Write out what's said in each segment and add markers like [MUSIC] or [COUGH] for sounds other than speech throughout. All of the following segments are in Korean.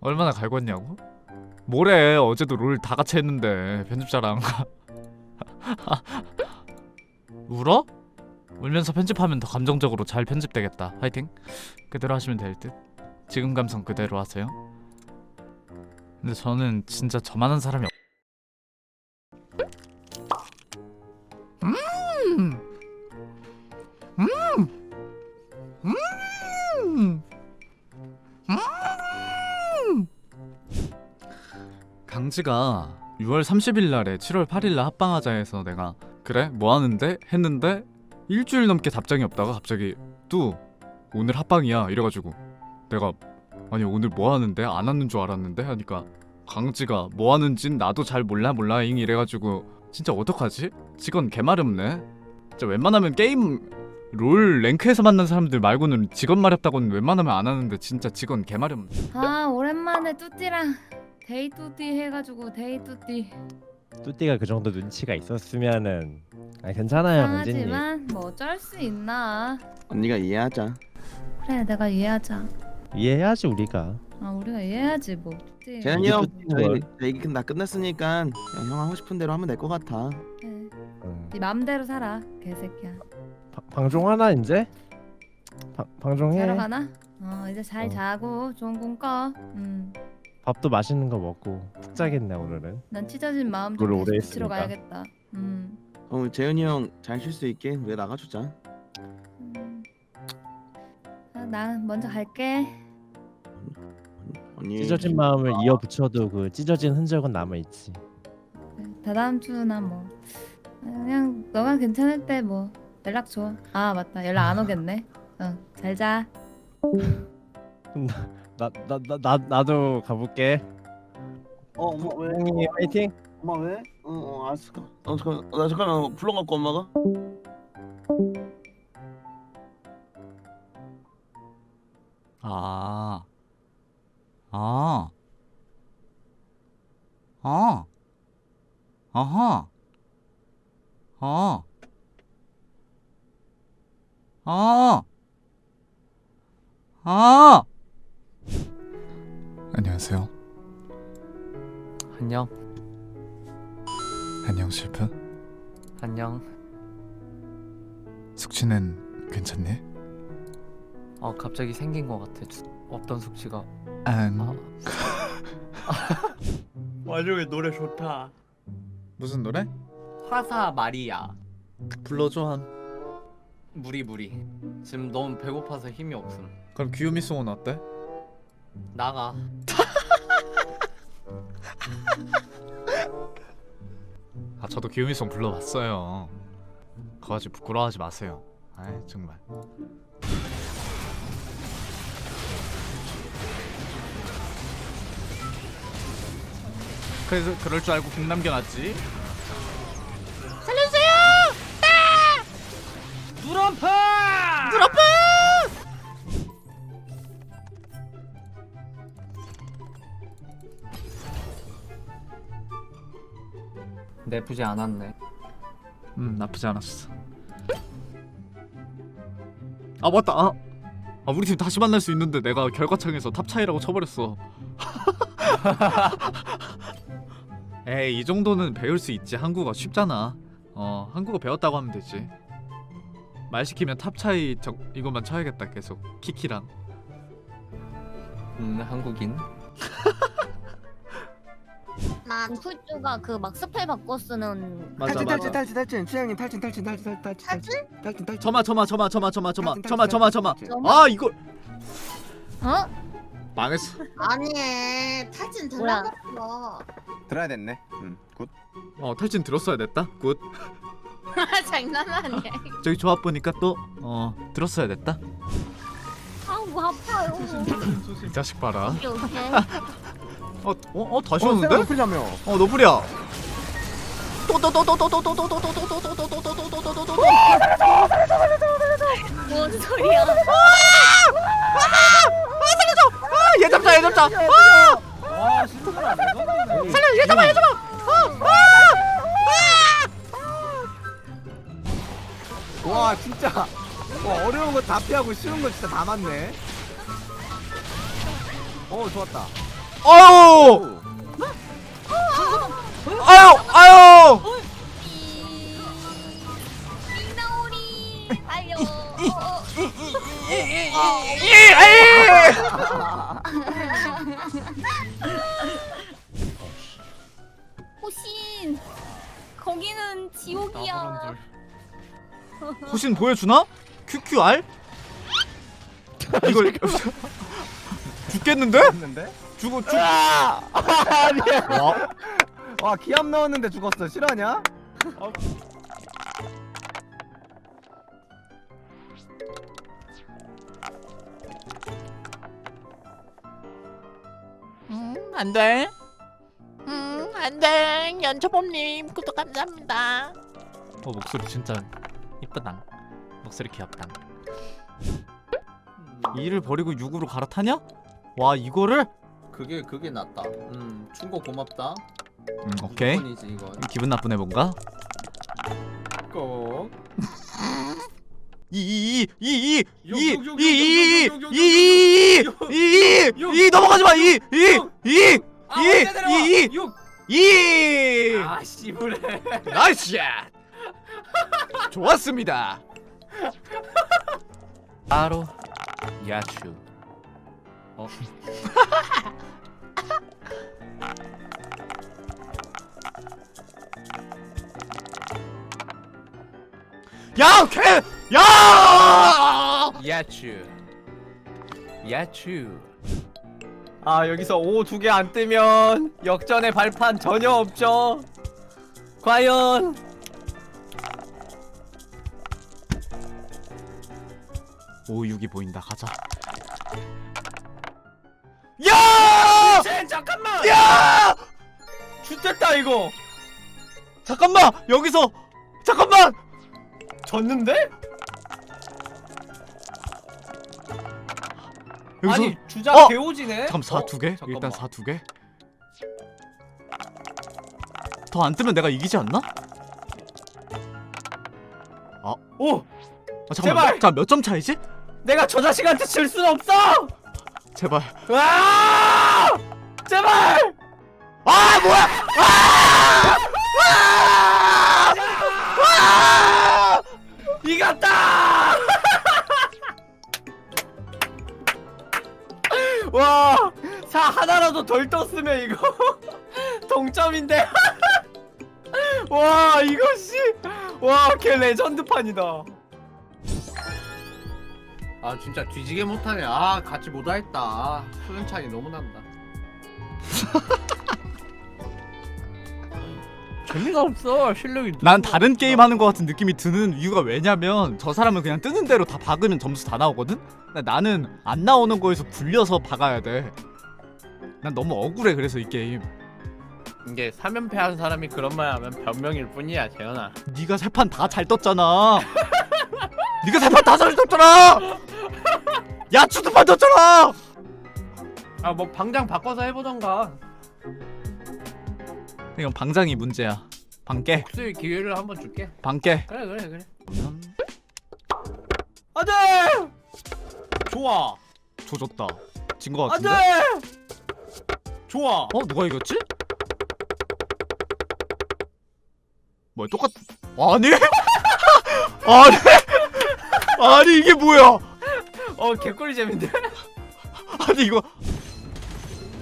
얼마나 갈궜냐고? 뭐래 어제도 롤 다 같이 했는데 편집자랑 [LAUGHS] 울어? 울면서 편집하면 더 감정적으로 잘 편집되겠다. 화이팅. 그대로 하시면 될듯. 지금 감성 그대로 하세요. 근데 저는 진짜 저만한 사람이 없... 강지가 6월 30일 날에 7월 8일 날 합방하자 해서 내가 그래? 뭐 하는데? 했는데? 일주일 넘게 답장이 없다가 갑자기 뚜 오늘 합방이야. 이래가지고 내가 아니 오늘 뭐 하는데? 안 하는 줄 알았는데? 하니까 강지가 뭐 하는진 나도 잘 몰라 몰라잉. 이래가지고 진짜 어떡하지? 직원 개마렵네. 진짜 웬만하면 게임 롤 랭크에서 만난 사람들 말고는 직원 마렵다고는 웬만하면 안 하는데 진짜 직원 개마렵네. 아 오랜만에 뚜띠랑 데이 뚜띠 해가지고 데이 뚜띠 뚜띠가 그 정도 눈치가 있었으면은 아 괜찮아요 강진님 하지만 뭐 어쩔 수 있나 언니가 이해하자. 그래 내가 이해하자 이해해야지 우리가 아 우리가 이해해야지 뭐 뚜띠 재현이 형, 또 저희 뭘. 얘기 다 끝났으니까 그냥 형 하고 싶은 대로 하면 될 것 같아. 그래. 응. 네 맘대로 살아 개새끼야 바- 방종 하나 이제? 바, 방종해 자러 가나? 어 이제 잘 어. 자고 좋은 꿈꿔 음난 밥도 맛있는 거 먹고 푹 자겠네 오늘은 찢어진 마음 좀 오래 붙이러 했으니까. 가야겠다 음. 어, 재현이 형 잘 쉴 수 있게 우리 나가주자. 음. 아, 나 먼저 갈게 언니. 찢어진 마음을 이어 붙여도 그 찢어진 흔적은 남아 있지 다다음 주나 뭐 그냥 너가 괜찮을 때 뭐 연락 줘. 아 맞다 연락 안 오겠네. 어잘 자. [LAUGHS] 나, 나, 나, 나, 나도 가볼게 어, 엄마 왜? 형님 화이팅 엄마 왜? 어, 어 알았어. 어, 잠깐, 나 잠깐 불러 갖고 엄마가. 아. 아. 아. 아하. 아. 아. 아. 안녕하세요. 안녕 안녕 실프. 안녕 숙취는 괜찮니? 어 갑자기 생긴 것 같아 주- 없던 숙취가 안. 아. [LAUGHS] 와중에 노래 좋다 무슨 노래? 화사 마리아 불러줘 한. 무리 무리 지금 너무 배고파서 힘이 없음 그럼 귀요미 송은 어때? 나가 아 저도 귀요미송 불러봤어요. 그거지 부끄러워하지 마세요. 아이 정말. 그래서 그럴 줄 알고 공 남겨놨지. 내쁘지 않았네 음 나쁘지 않았어. 아 맞다. 아, 아 우리 팀 다시 만날 수 있는데 내가 결과창에서 탑 차이라고 쳐버렸어. [LAUGHS] 에이 이 정도는 배울 수 있지. 한국어 쉽잖아. 어 한국어 배웠다고 하면 되지. 말 시키면 탑 차이 적 이것만 쳐야겠다 계속 키키랑. 음 한국인 [LAUGHS] 난 풀주가 그 막 스펠 바꿔 쓰는 맞아 탈진, 맞아. 탈진, 탈진, 탈진. 최영님 탈진, 탈진, 탈진, 탈진, 탈진, 탈진? 탈진, 탈진. 저마 저마 저마 저마 저마 저마 탈진, 저마 저마 저마. 탈진. 저마? 아 이걸 어? 망했어. 아니 탈진 뭐야? 들어갔어 들어야 됐네. 음, 굿. 어 탈진 들었어야 됐다. 굿. [LAUGHS] 장난 아니야 저기 조합 보니까 또 어 들었어야 됐다. 아우 아파요 이 자식 봐라. 오케이 [LAUGHS] 어, 어, 어 다시 어, 오는데? 풀자며. 어. 어, 좋았다. 아유 아유 아유 아이 호신. 거기는 지옥이야. 호신 보여주나? QQR? 이걸 [LAUGHS] 죽겠는데? 했는데? 죽어 죽. 아! [LAUGHS] 아니야. 와 와 기합 넣었는데 죽었어. 실화냐? 음, 안 돼. 음, 안 돼. 연초봄님 구독 감사합니다. 어 목소리 진짜 이쁘다. 목소리 귀엽다. 이를 버리고 6으로 갈아타냐? 와 이거를? 그게 그게 낫다. 음 충고 고맙다. 음 오케이. 무조건이지 이거. 기분 나쁜 애 뭔가? 꼭. [LAUGHS] 이이이이이이이이이이이 넘어가지 마. 이이이이이이 아 씨부래. 나이스 샷. 좋았습니다. [LAUGHS] 바로 야추. 어? 야, 개! 야! 야추. 야추. 아 여기서 O 두개 안 뜨면 역전의 발판 전혀 없죠. 과연 오, 6이 보인다. 가자. 야! 젠 잠깐만. 야! 죽됐다 이거. 잠깐만. 여기서 잠깐만. 졌는데? 여기서 아니 주작 어! 개오지네. 잠깐 4 어? 두 개? 잠깐만. 일단 4두 개. 더 안 뜨면 내가 이기지 않나? 오 아, 잠깐만. 제발! 자, 몇점 차이지? 내가 저 자식한테 질 순 없어. 제발. 와! 제발! 아, 뭐야? 아! 아! 이겼다! [LAUGHS] 와, 사 하나라도 덜 떴으면 이거 [LAUGHS] 동점인데. [LAUGHS] 와, 이거 씨. 와, 걔 레전드판이다. 아, 진짜 뒤지게 못하네. 아, 같이 못하 했다. 수준 차이 너무 난다. [LAUGHS] 재미가 없어. 실력이. 난 다른 게임 하는 것 같은 느낌이 드는 이유가 왜냐면 저 사람은 그냥 뜨는 대로 다 박으면 점수 다 나오거든? 근데 나는 안 나오는 거에서 굴려서 박아야 돼. 난 너무 억울해 그래서 이 게임. 이게 3연패 한 사람이 그런 말 하면 변명일 뿐이야, 재현아. 네가 세 판 다 잘 떴잖아. [LAUGHS] 네가 세 판 다 잘 떴잖아. 야추 두판 떴잖아. 아, 뭐 방장 바꿔서 해보던가. 이건 방장이 문제야. 방깨, 복수의 기회를 한번 줄게. 방깨. 그래, 그래, 그래. 그러면 안돼! 좋아. 조졌다. 진 거 안돼! 같은데? 좋아. 어 누가 이겼지? 뭐야 똑같? 아니? [LAUGHS] 아니? [LAUGHS] 아니 이게 뭐야? 어, 개꿀 재밌는데? [LAUGHS] 아니 이거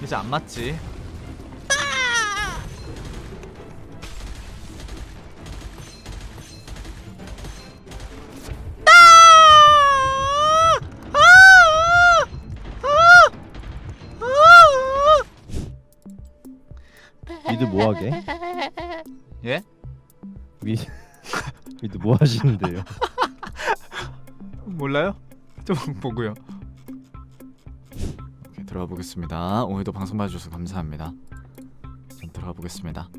이제 안 맞지? 미드 뭐 하게? 예? 미 [LAUGHS] 미드 뭐 하시는데요? 몰라요? 좀 [LAUGHS] 보고요. 들어가 보겠습니다. 오늘도 방송 봐주셔서 감사합니다. 좀 들어가 보겠습니다.